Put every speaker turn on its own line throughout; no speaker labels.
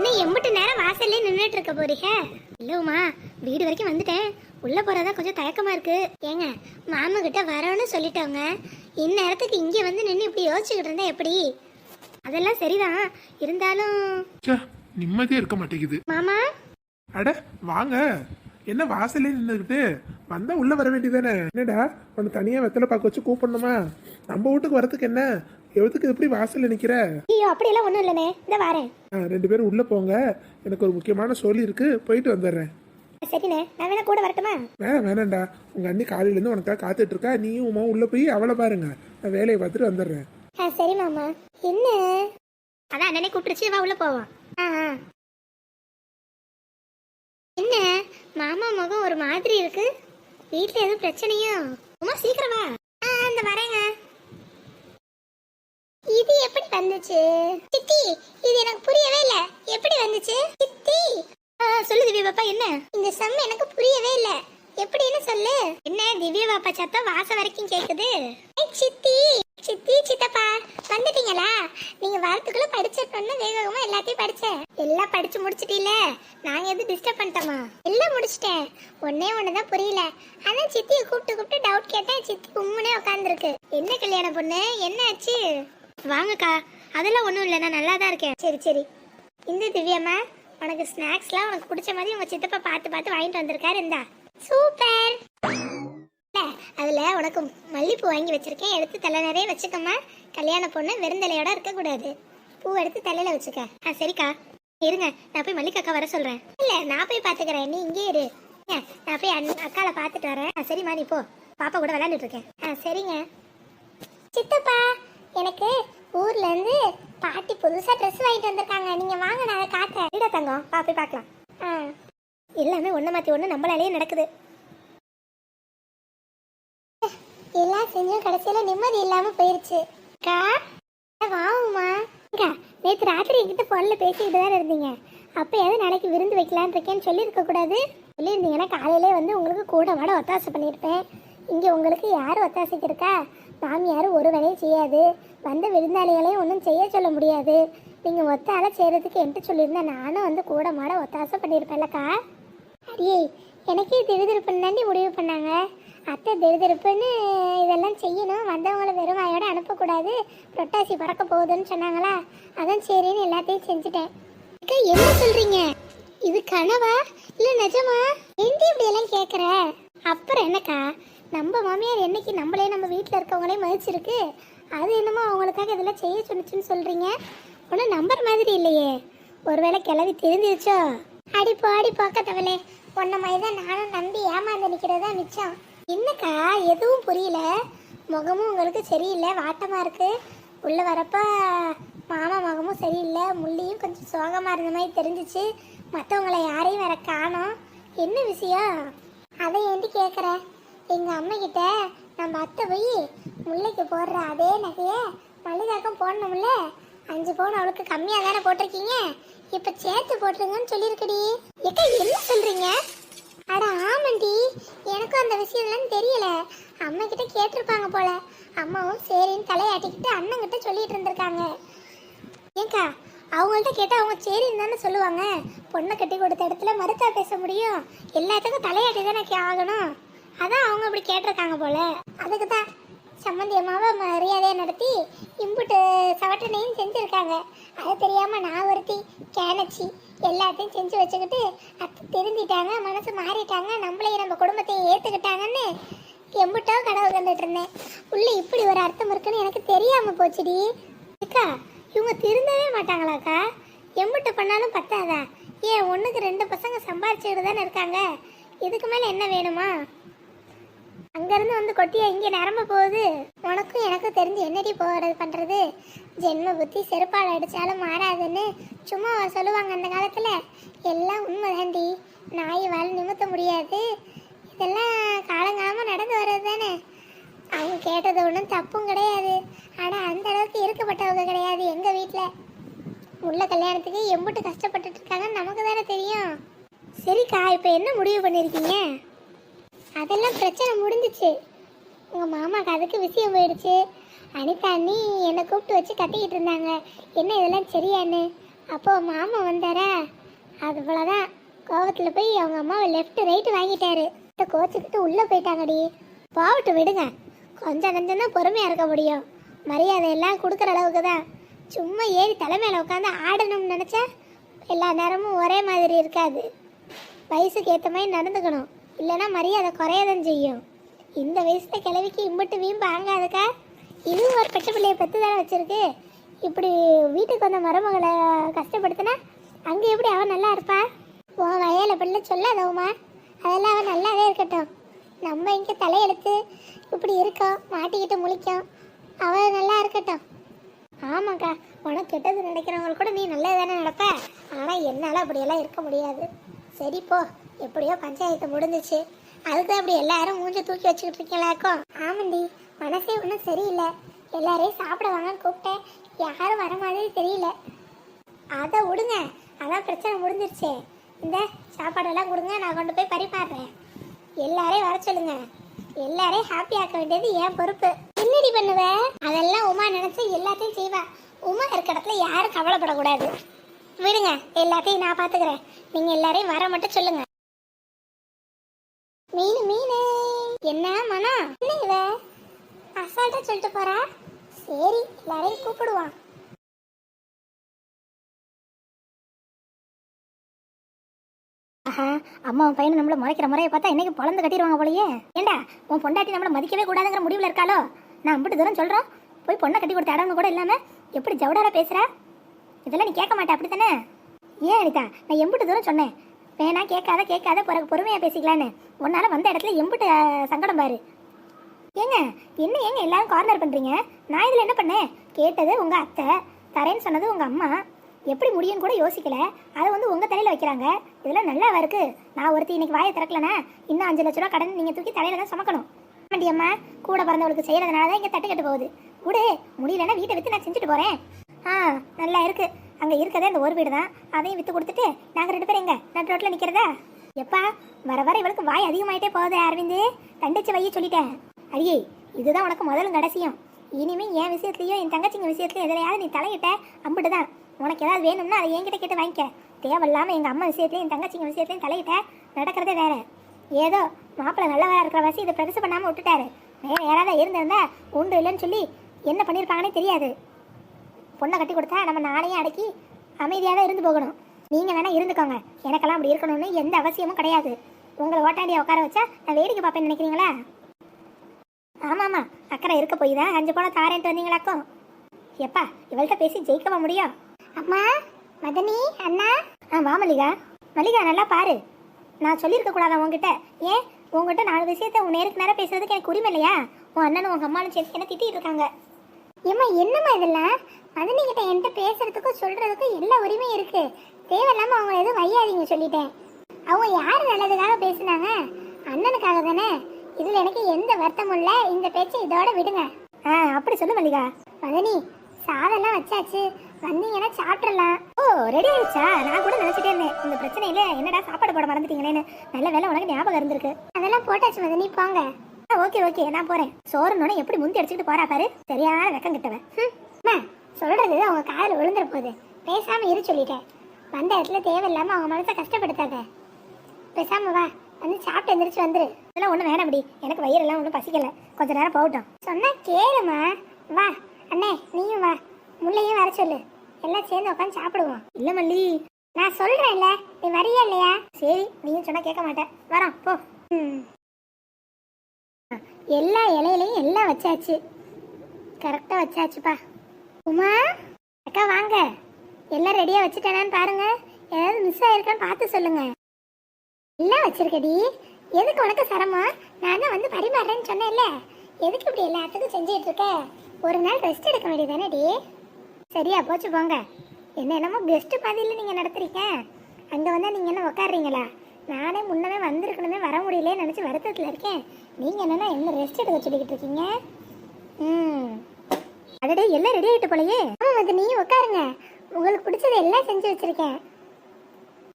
இன்னும் எம்பிட்டு நேரம் வாசல்லே நின்றுட்டு இருக்க போறீங்க இல்லவுமா வீடு வரைக்கும் வந்துட்டேன். உள்ள போறதா கொஞ்சம் தயக்கமா இருக்கு. ஏங்க மாமா கிட்ட வரோன்னு சொல்லிட்டவங்க இந்நேரத்துக்கு இங்க வந்து நின்று இப்படி யோசிச்சுக்கிட்டு இருந்தா எப்படி? அதெல்லாம் சரிதான். இருந்தாலும்
நிம்மதியே இருக்க மாட்டேங்குது.
மாமா?
அட வாங்க. என்ன வாசல்லே நின்றுக்கிட்டு வந்தா உள்ள வர வேண்டியதானே என்னடா உன்னை தனியா வெத்தலை பாக்க வச்சு கூப்பிடணுமா? நம்ம வீட்டுக்கு வரதுக்கு என்ன? எவ்வளவுக்கு எப்படி வாசல்ல நிக்கிற?
ஐயோ அப்படியெல்லாம் ஒன்றும் இல்லைனே இந்த வாரேன்.
ஆ, ரெண்டு பேரும் உள்ள போங்க. எனக்கு ஒரு முக்கியமான சொல்லி இருக்கு. போயிட்டு வந்துடுறேன்.
சரிண்ணே. நான் வேணா கூட வரட்டுமா?
வேணாம் வேணாம்டா உங்க அண்ணி காலையில இருந்து உனக்காக காத்துட்டு இருக்கா நீயும் உமா உள்ள போய் அவளை பாருங்க. நான் வேலையை பார்த்துட்டு வந்துடுறேன்.
ஆ சரி மாமா. என்ன? அதான் அண்ணனே கூப்பிட்டுச்சு வா உள்ள போவோம். ஆ ஆ. என்ன? மாமா முகம் ஒரு மாதிரி இருக்கு. வீட்ல எதுவும் பிரச்சனையோ? உமா சீக்கிரம் வா. ஆ அந்த வரேங்க. இது எப்படி வந்துச்சு? சித்தி இது எனக்கு புரியவே இல்ல. எப்படி வந்துச்சு? சித்தி! சொல்லு திவ்யா பாப்பா என்ன? இந்த சம் எனக்கு புரியவே இல்ல. எப்படின்னு சொல்லு. என்ன திவ்யா பாப்பா சத்தம் வாசம் வரைக்கும் கேக்குது? சித்தி! சித்தி சித்தப்பா வந்துட்டீங்களா? நீங்க வாரத்துக்குள்ள படிச்சிடணும்னு வேக வேகமா எல்லாத்தையும் படிச்சேன். எல்லாம் படிச்சு முடிச்சிட்டீல நாங்க எதுவும் டிஸ்டர்ப் பண்ணிட்டோமா எல்லாம் முடிச்சிட்டேன். ஒன்னே ஒண்ணுதான் புரியல. ஆனா சித்தியை கூப்பிட்டு கூப்பிட்டு டவுட் கேட்டேன். சித்தி உம்முனே உட்காந்துருக்கு என்ன கல்யாண பொண்ணு? என்ன ஆச்சு? வாங்கக்கா. அதெல்லாம் ஒன்றும் இல்லை நான் நல்லா தான் இருக்கேன். சரி சரி. இந்த திவ்யாம்மா உனக்கு ஸ்நாக்ஸ்லாம் உனக்கு பிடிச்ச மாதிரி உங்கள் சித்தப்பா பார்த்து பார்த்து வாங்கிட்டு வந்திருக்காரு இந்தா. சூப்பர். அதில் உனக்கு மல்லிப்பூ வாங்கி வச்சிருக்கேன். எடுத்து தலை நிறைய வச்சுக்கம்மா. கல்யாண பொண்ணு வெறுந்தலையோட இருக்கக்கூடாது. பூ எடுத்து தலையில் வச்சுக்க. ஆ சரிக்கா. இருங்க நான் போய் மல்லிகாக்கா வர சொல்கிறேன் இல்லை நான் போய் பார்த்துக்கிறேன் நீ இங்கே இரு. ஏன், நான் போய் அண்ணன் அக்காவை பார்த்துட்டு வரேன். ஆ சரிம்மா நீ போ. பாப்பா கூட விளையாண்டுட்டு இருக்கேன். ஆ சரிங்க. சித்தப்பா எனக்கு ஊர்ல இருந்து பாட்டி புதுசா ட்ரெஸ் வாங்கிட்டு வந்திருக்காங்க. நீங்க வாங்க நான் அதை காட்டுறேன். இல்ல தங்கம் வா போய் பார்க்கலாம். ஆ. எல்லாமே ஒண்ணு மாத்தி ஒண்ணு நம்மளாலேயே நடக்குது. எல்லாம் செஞ்சும் கடைசியில நிம்மதி இல்லாம போயிருச்சு. அக்கா வாவுமா அக்கா நேற்று ராத்திரி என்கிட்ட போன்ல பேசிக்கிட்டு தான் இருந்தீங்க. அப்போ எது நாளைக்கு விருந்து வைக்கலான்னு இருக்கேன்னு சொல்லியிருக்க கூடாது. சொல்லியிருந்தீங்கன்னா காலையிலே வந்து உங்களுக்கு கூட மாட ஒத்தாசை பண்ணியிருப்பேன். இங்கே உங்களுக்கு யார் ஒத்தாசைக்கு இருக்கா மாமியார் ஒரு வேலையும் செய்யாது. வந்த விருந்தாளிகளையும் ஒன்றும் செய்ய சொல்ல முடியாது. நீங்கள் ஒத்தால செய்கிறதுக்கு என்கிட்ட சொல்லியிருந்தேன் நானும் வந்து கூட மாட ஒத்தாசை பண்ணியிருப்பேன்லக்கா. அடியே எனக்கே திருதிருப்புன்னு தாண்டி முடிவு பண்ணாங்க. அத்தை திருதிருப்புன்னு இதெல்லாம் செய்யணும். வந்தவங்களை வெறும் வாயோட அனுப்பக்கூடாது. புரட்டாசி பறக்க போகுதுன்னு சொன்னாங்களா? அதான் சரின்னு எல்லாத்தையும் செஞ்சுட்டேன். அக்கா என்ன சொல்கிறீங்க இது கனவா? இல்லை நிஜமா? எந்த இப்படி எல்லாம் கேட்குற அப்புறம் என்னக்கா? நம்ம மாமியார் என்னைக்கு நம்மளே நம்ம வீட்டில் இருக்கவங்களே மதிச்சிருக்கு? அது என்னமோ அவங்களுக்காக இதெல்லாம் செய்ய சொன்னிச்சுன்னு சொல்கிறீங்க ஒன்றும் நம்பர் மாதிரி இல்லையே. ஒருவேளை கிளவி தெரிஞ்சிருச்சோ? அடி பாடி பார்க்கத்தவளே உன்ன மாதிரி தான் நானும் நம்பி ஏமாந்து நிற்கிறது தான் மிச்சம். என்னக்கா எதுவும் புரியல? முகமும் உங்களுக்கு சரியில்லை வாட்டமாக இருக்குது உள்ளே வரப்போ மாமா முகமும் சரியில்லை முள்ளியும் கொஞ்சம் சோகமாக இருந்த மாதிரி தெரிஞ்சிச்சு. மற்றவங்களை யாரையும் வேற காணோம். என்ன விஷயம்? அதை ஏண்டி கேட்குறேன் எங்க அம்மா கிட்ட நம்ம அத்தை போய் முல்லைக்கு போடுற அதே நகையை மல்லிகாக்கும் போடணும்ல? அஞ்சு பவுன் அவளுக்கு கம்மியாக தானே போட்டிருக்கீங்க? இப்போ சேர்த்து போட்டுருங்கன்னு சொல்லியிருக்கடி எக்கா என்ன சொல்றீங்க? அட ஆமாண்டி. எனக்கும் அந்த விஷயம்லாம் தெரியல. அம்மா கிட்ட கேட்டிருப்பாங்க போல. அம்மாவும் சரின்னு தலையாட்டிக்கிட்டு அண்ணன் கிட்ட சொல்லிட்டு இருந்திருக்காங்க. ஏங்கா அவங்கள்ட்ட கேட்டால் அவங்க சரின்னு தானே சொல்லுவாங்க. பொண்ணை கட்டி கொடுத்த இடத்துல மறுத்தா பேச முடியும். எல்லாத்துக்கும் தலையாட்டி தானே ஆகணும். அதான் அவங்க அப்படி கேட்டிருக்காங்க போல. அதுக்கு தான் சம்மந்தி அம்மாவை மரியாதையை நடத்தி இம்புட்டு சவட்டனையும் செஞ்சுருக்காங்க. அது தெரியாமல் நான் ஒருத்தி கேனச்சி எல்லாத்தையும் செஞ்சு வச்சுக்கிட்டு அத்தை திருந்திட்டாங்க மனசு மாறிட்டாங்க நம்மளையும் நம்ம குடும்பத்தையும் ஏற்றுக்கிட்டாங்கன்னு எம்புட்டோ கடவுள் வந்துட்டு இருந்தேன். உள்ள இப்படி ஒரு அர்த்தம் இருக்குன்னு எனக்கு தெரியாம போச்சுடி. அக்கா இவங்க திருந்தவே மாட்டாங்களாக்கா எம்புட்டு பண்ணாலும் பத்தாதா? ஏன் ஒண்ணுக்கு ரெண்டு பசங்க சம்பாரிச்சுக்கிட்டு தானே இருக்காங்க? இதுக்கு மேல என்ன வேணுமா? அங்கிருந்து வந்து கொட்டியா இங்கே நிரம்ப போகுது. உனக்கும் எனக்கும் தெரிஞ்சு என்னடி போகிறது பண்ணுறது ஜென்ம புத்தி செருப்பால் அடித்தாலும் மாறாதுன்னு சும்மா சொல்லுவாங்க அந்த காலத்தில். எல்லாம் உண்மைதாண்டி. நாய் வால் நிமித்த முடியாது. இதெல்லாம் காலங்காலமாக நடந்து வர்றது தானே. அவங்க கேட்டது ஒன்றும் தப்பும் கிடையாது. ஆனால் அந்த அளவுக்கு இருக்கப்பட்டவங்க கிடையாது எங்கள் வீட்டில் உள்ள கல்யாணத்துக்கு எம்புட்டு கஷ்டப்பட்டுட்டு இருக்காங்கன்னு நமக்கு தானே தெரியும். சரிக்கா இப்போ என்ன முடிவு பண்ணியிருக்கீங்க அதெல்லாம் பிரச்சனை முடிஞ்சிச்சு. உங்கள் மாமாவுக்கு அதுக்கு விஷயம் போயிடுச்சு. அனிதா அண்ணி என்னை கூப்பிட்டு வச்சு கத்திக்கிட்டு இருந்தாங்க. என்ன இதெல்லாம் சரியான்னு? அப்போ மாமா வந்தாரா? அது போலதான் கோவத்தில் போய் அவங்க அம்மாவை லெஃப்ட் ரைட்டு வாங்கிட்டாரு. இந்த கோச்சுக்கிட்டு உள்ளே போயிட்டாங்கடி. போகட்டு விடுங்க. கொஞ்சம் கொஞ்சம் தான் பொறுமையாக இருக்க முடியும். மரியாதை எல்லாம் கொடுக்குற அளவுக்கு தான் சும்மா ஏறி தலைமையில் உட்காந்து ஆடணும்னு நினச்சா எல்லா நேரமும் ஒரே மாதிரி இருக்காது. வயசுக்கு ஏற்ற மாதிரி நடந்துக்கணும். இல்லைன்னா மரியாதை குறையதான் செய்யும். இந்த வயசுல கிழவிக்கு இம்பட்டு வீம்பு ஆங்காதுக்கா இதுவும் ஒரு பெட்ட பிள்ளைய பெற்று தானே வச்சிருக்கு. இப்படி வீட்டுக்கு வந்த மருமகளை கஷ்டப்படுத்தினா அங்கே எப்படி அவன் நல்லா இருப்பா? உன் வயல பிள்ளை சொல்லாதவுமா? அதெல்லாம் அவன் நல்லாவே இருக்கட்டும். நம்ம இங்கே தலையெழுத்து இப்படி இருக்கோம் மாட்டிக்கிட்டு முழிக்கும். அவன் நல்லா இருக்கட்டும். ஆமாக்கா உனக்கு கெட்டது நினைக்கிறவங்க கூட நீ நல்லது தானே நடப்ப? ஆனால் என்னால் அப்படியெல்லாம் இருக்க முடியாது. சரி போ. எப்படியோ பஞ்சாயத்து முடிஞ்சிச்சு. அதுக்கு அப்படி எல்லாரும் மூஞ்ச தூக்கி வச்சுக்கிட்டு இருக்கீங்களாக்கும் ஆமாண்டி மனசே ஒன்றும் சரியில்லை. எல்லாரையும் சாப்பிட வாங்கன்னு கூப்பிட்டேன். யாரும் வர மாதிரி தெரியல. அதை விடுங்க. அதான் பிரச்சனை முடிஞ்சிருச்சே. இந்த சாப்பாடெல்லாம் கொடுங்க நான் கொண்டு போய் பரிமாறுறேன். எல்லாரையும் வர சொல்லுங்க. எல்லாரையும் ஹாப்பி ஆக்க வேண்டியது என் பொறுப்பு. என்னடி பண்ணுவ? அதெல்லாம் உமா நினைச்சு எல்லாத்தையும் செய்வா. உமா இருக்க இடத்துல யாரும் கவலைப்படக்கூடாது. விடுங்க எல்லாத்தையும் நான் பாத்துக்கிறேன். நீங்க எல்லாரையும் வர மட்டும் சொல்லுங்க. மீன் மீன். என்ன மனா? என்ன இவ? அசால்ட்டா சொல்லிட்டு போறா? சரி எல்லாரையும் கூப்பிடுவான் ஆஹா அம்மா உன் பையன் நம்மள முறைக்கிற முறையை பார்த்தா இன்னைக்கு பொழந்து கட்டிடுவாங்க போலயே. ஏண்டா உன் பொண்டாட்டி நம்மள மதிக்கவே கூடாதுங்கிற முடிவுல இருக்காளோ? நான் அம்பிட்டு தூரம் சொல்றோம். போய் பொண்ணை கட்டி கொடுத்த இடம்னு கூட இல்லாம எப்படி ஜவுடாரா பேசுற? இதெல்லாம் நீ கேட்க மாட்டே அப்படித்தானே? ஏன் அனிதா நான் எம்பிட்டு தூரம் சொன்னேன். வேணா கேட்காத கேட்காத பிறகு பொறுமையா பேசிக்கலான்னு. உன்னால வந்த இடத்துல எம்பிட்டு சங்கடம் பாரு. ஏங்க என்ன ஏங்க எல்லாரும் கார்னர் பண்றீங்க? நான் இதுல என்ன பண்ணேன்? கேட்டது உங்க அத்தை தரேன்னு சொன்னது உங்க அம்மா. எப்படி முடியும்னு கூட யோசிக்கல. அதை வந்து உங்க தலையில வைக்கிறாங்க. இதெல்லாம் நல்லாவா இருக்கு? நான் ஒருத்தி இன்னைக்கு வாயை திறக்கலனா இன்னும் அஞ்சு லட்ச ரூபா கடன் நீங்க தூக்கி தலையில தான் சுமக்கணும். ஆண்டி அம்மா கூட பிறந்தவளுக்கு செய்கிறதுனால தான் இங்க தட்டு கட்டு போகுது. விடு முடியலன்னா வீட்டை வித்து நான் செஞ்சுட்டு போறேன். ஆ நல்லா இருக்கு. அங்க இருக்கதே இந்த ஒரு வீடு தான் அதையும் வித்து கொடுத்துட்டு நாங்க ரெண்டு பேரும் எங்க? நட்டு ரோட்ல நிக்கிறதா? எப்பா வர வர இவளுக்கு வாய் அதிகமாயிட்டே போகுது அரவிந்து. தண்டிச்சு வைய சொல்லிட்டேன். அடியே இதுதான் உனக்கு முதலும் கடைசியும். இனிமே என் விஷயத்துலையோ என் தங்கச்சிங்க விஷயத்துலயும் எதிலையாவது நீ தலையிட்ட அம்பிட்டு தான் உனக்கு ஏதாவது வேணும்னா அதை என்கிட்ட கேட்டு வாங்கிக்க. தேவையில்லாம எங்க அம்மா விஷயத்துலயும் என் தங்கச்சிங்க விஷயத்துலயும் தலையிட்ட நடக்கிறதே வேற. ஏதோ மாப்பிள்ளை நல்லவரா இருக்கிற வசி இதை பெருசு பண்ணாம விட்டுட்டாரு. வேற யாராவது இருந்திருந்தா உண்டு இல்லைன்னு சொல்லி என்ன பண்ணியிருப்பாங்கன்னே தெரியாது. பொண்ணை கட்டி கொடுத்தா நம்ம நாளையும் அடக்கி அமைதியாக தான் இருந்து போகணும். நீங்கள் வேணா இருந்துக்கோங்க. எனக்கெல்லாம் அப்படி இருக்கணும்னு எந்த அவசியமும் கிடையாது. உங்களை ஓட்டாண்டியா உட்கார வச்சா நான் வேடிக்கை பார்ப்பேன்னு நினைக்கிறீங்களா? ஆமாம்மா அக்கறை இருக்க போய் தான் அஞ்சு போன தாரேன்ட்டு வந்தீங்களாக்கும் எப்பா இவள்கிட்ட பேசி ஜெயிக்கவா முடியும்? அம்மா மதனி அண்ணா. ஆ வா மல்லிகா. மல்லிகா நல்லா பாரு. நான் சொல்லியிருக்க கூடாதா உங்ககிட்ட ஏன்? உங்ககிட்ட நாலு விஷயத்த உன் நேருக்கு நேரம் பேசுறதுக்கு எனக்கு உரிமை இல்லையா? உன் அண்ணனும் உங்க அம்மாவும் சேர்த்து என்ன திட்டிட்டு இருக்காங்க? ஏம்மா என்னம்மா இதெல்லாம்? மதனி கிட்ட என்கிட்ட பேசுறதுக்கும் சொல்றதுக்கும் எல்லா உரிமையும் இருக்கு. தேவையில்லாம அவங்க எதுவும் வையாதீங்க சொல்லிட்டேன். அவங்க யார் நல்லதுக்காக பேசுனாங்க? அண்ணனுக்காக தானே? இதுல எனக்கு எந்த வருத்தமும் இல்ல. இந்த பேச்சை இதோட விடுங்க. ஆ அப்படி சொல்லு மல்லிகா. மதனி சாதம்லாம் வச்சாச்சு. வந்தீங்கன்னா சாப்பிடலாம் ஓ ரெடி ஆயிடுச்சா? நான் கூட நினைச்சிட்டே இருந்தேன். இந்த பிரச்சனையில என்னடா சாப்பாடு போட மறந்துட்டீங்களேன்னு. நல்ல வேலை உனக்கு ஞாபகம் இருந்திருக்கு. அதெல்லாம் போட்டாச்சு மதனி போங்க. ஓகே ஓகே நான் போறேன். சோறுனோட எப்படி முந்தி அடிச்சுக்கிட்டு போறா பாரு. சரியான வெக்கம் கிட்டவன். சொல்றது அவங்க காதில் விழுந்துற போகுது பேசாம இரு சொல்லிட்டேன் வந்த இடத்துல தேவையில்லாம அவங்க மனசை கஷ்டப்படுத்தாத. பேசாம வா. வந்து சாப்பிட்டு எந்திரிச்சு வந்துரு. இதெல்லாம் ஒன்றும் வேணாம் எனக்கு வயிறெல்லாம் ஒன்றும் பசிக்கல. கொஞ்ச நேரம் போகட்டும். சொன்னா கேளுமா. வா. அண்ணே நீயும் வா. முள்ளையும் வர சொல்லு. எல்லாம் சேர்ந்து உட்காந்து சாப்பிடுவோம். இல்ல மல்லி. நான் சொல்றேன்ல. நீ வரியா இல்லையா? சரி நீயும் சொன்னா கேட்க மாட்டேன். வரோம் போ. எல்லா இலையிலையும் எல்லாம் வச்சாச்சு. கரெக்டாக வச்சாச்சுப்பா. உமா அக்கா வாங்க. எல்லாம் ரெடியாக வச்சுட்டேனான்னு பாருங்க. ஏதாவது மிஸ் ஆயிருக்கான்னு பார்த்து சொல்லுங்க. எல்லாம் வச்சிருக்கடி. எதுக்கு உனக்கு சிரமம்? நான் தான் வந்து பரிமாறுறேன்னு சொன்னேன்ல. எதுக்கு இப்படி எல்லாத்துக்கும் செஞ்சுட்டு இருக்க ஒரு நாள் ரெஸ்ட் எடுக்க வேண்டியதானேடி சரியா போச்சு போங்க. என்ன என்னமோ கெஸ்ட் பதில நீங்கள் நடத்துறீங்க. அங்கே வந்தால் நீங்கள் என்ன உக்காடுறீங்களா நானே முன்னமே வந்திருக்கணுமே வர முடியலன்னு நினச்சி வருத்தத்தில் இருக்கேன். நீங்கள் என்னென்னா என்ன ரெஸ்ட் எடுக்க சொல்லிக்கிட்டு இருக்கீங்க ம். அடடே எல்லாம் ரெடி ஆயிட்டு போலயே. ஆமாம் வந்து நீ உட்காருங்க. உங்களுக்கு பிடிச்சது எல்லாம் செஞ்சு வச்சிருக்கேன்.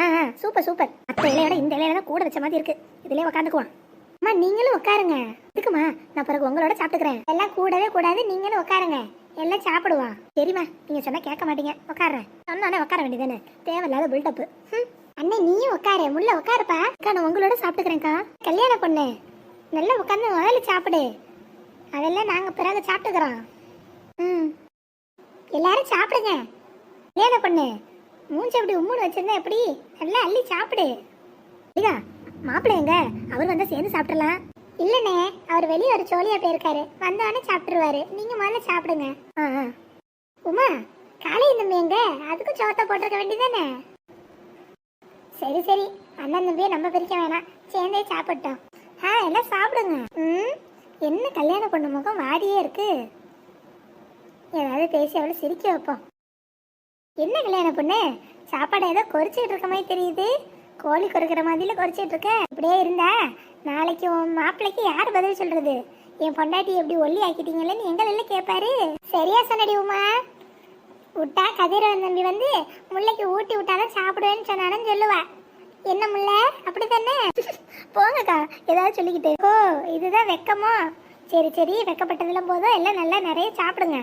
ஆ ஆ, சூப்பர் சூப்பர். மற்ற இலையோட இந்த இலையில தான் கூட வச்ச மாதிரி இருக்கு. இதுலயே உட்காந்துக்குவான் அம்மா நீங்களும் உட்காருங்க. இருக்குமா? நான் பிறகு உங்களோட சாப்பிட்டுக்கிறேன். எல்லாம் கூடவே கூடாது நீங்களும் உட்காருங்க. எல்லாம் சாப்பிடுவான் சரிம்மா நீங்க சொன்னா கேட்க மாட்டீங்க. உட்காடுறேன் சொன்னானே உட்கார வேண்டியதானே தேவையில்லாத பில்டப் அண்ணே நீயும் உட்காரு. முள்ள உட்காருப்பா. அக்கா நான் உங்களோட சாப்பிட்டுக்கிறேன்க்கா. கல்யாண பொண்ணு. நல்லா உட்காந்து முதல்ல சாப்பிடு. அதெல்லாம் நாங்கள் பிறகு சாப்பிட்டுக்கிறோம். ம். எல்லாரும் சாப்பிடுங்க. கல்யாண பொண்ணு? மூஞ்சி அப்படி உம்முன்னு வச்சிருந்தா எப்படி? நல்லா அள்ளி சாப்பிடு. ஐயா மாப்பிள்ளை எங்க? அவர் வந்தா சேர்ந்து சாப்பிடலாம். இல்லனே அவர் வெளியே ஒரு ஜோலியா போயிருக்காரு. வந்தவொடனே சாப்பிட்டுருவாரு. நீங்க முதல்ல சாப்பிடுங்க. ஆ, ஆ. உமா காலை தம்பி எங்க? அதுக்கும் சோத்தை போட்டிருக்க வேண்டியதானே சரி சரி. அண்ணன் தம்பியை நம்ம பிரிக்க வேணாம். சேர்ந்தே சாப்பிட்டோம். ஆ எல்லாம் சாப்பிடுங்க. ம். என்ன கல்யாணம் பொண்ணு முகம் வாடியே இருக்கு. ஏதாவது பேசி அவளை சிரிக்க வைப்போம். என்ன கல்யாண பொண்ணு? சாப்பாடு ஏதோ கொறிச்சிட்டு இருக்க மாதிரி தெரியுது. கோழி கொறுக்கிற மாதிரில கொறிச்சிட்டு இருக்க. இப்படியே இருந்தா நாளைக்கு உன் மாப்பிள்ளைக்கு யார் பதில் சொல்றது? என் பொண்டாட்டி எப்படி ஒல்லி ஆக்கிட்டீங்களேன்னு எங்களெல்லாம் கேட்பாரு சரியா சொன்னடி உமா. விட்டா கதிரவன் தம்பி வந்து முல்லைக்கு ஊட்டி விட்டாதான் சாப்பிடுவேன்னு சொன்னானு சொல்லுவா. என்ன முல்லை? அப்படி தானே போங்கக்கா ஏதாவது சொல்லிக்கிட்டு. ஓ இதுதான் வெக்கமோ? சரி சரி வெக்கப்பட்டதெல்லாம் போதும். எல்லாம் நல்லா நிறைய சாப்பிடுங்க.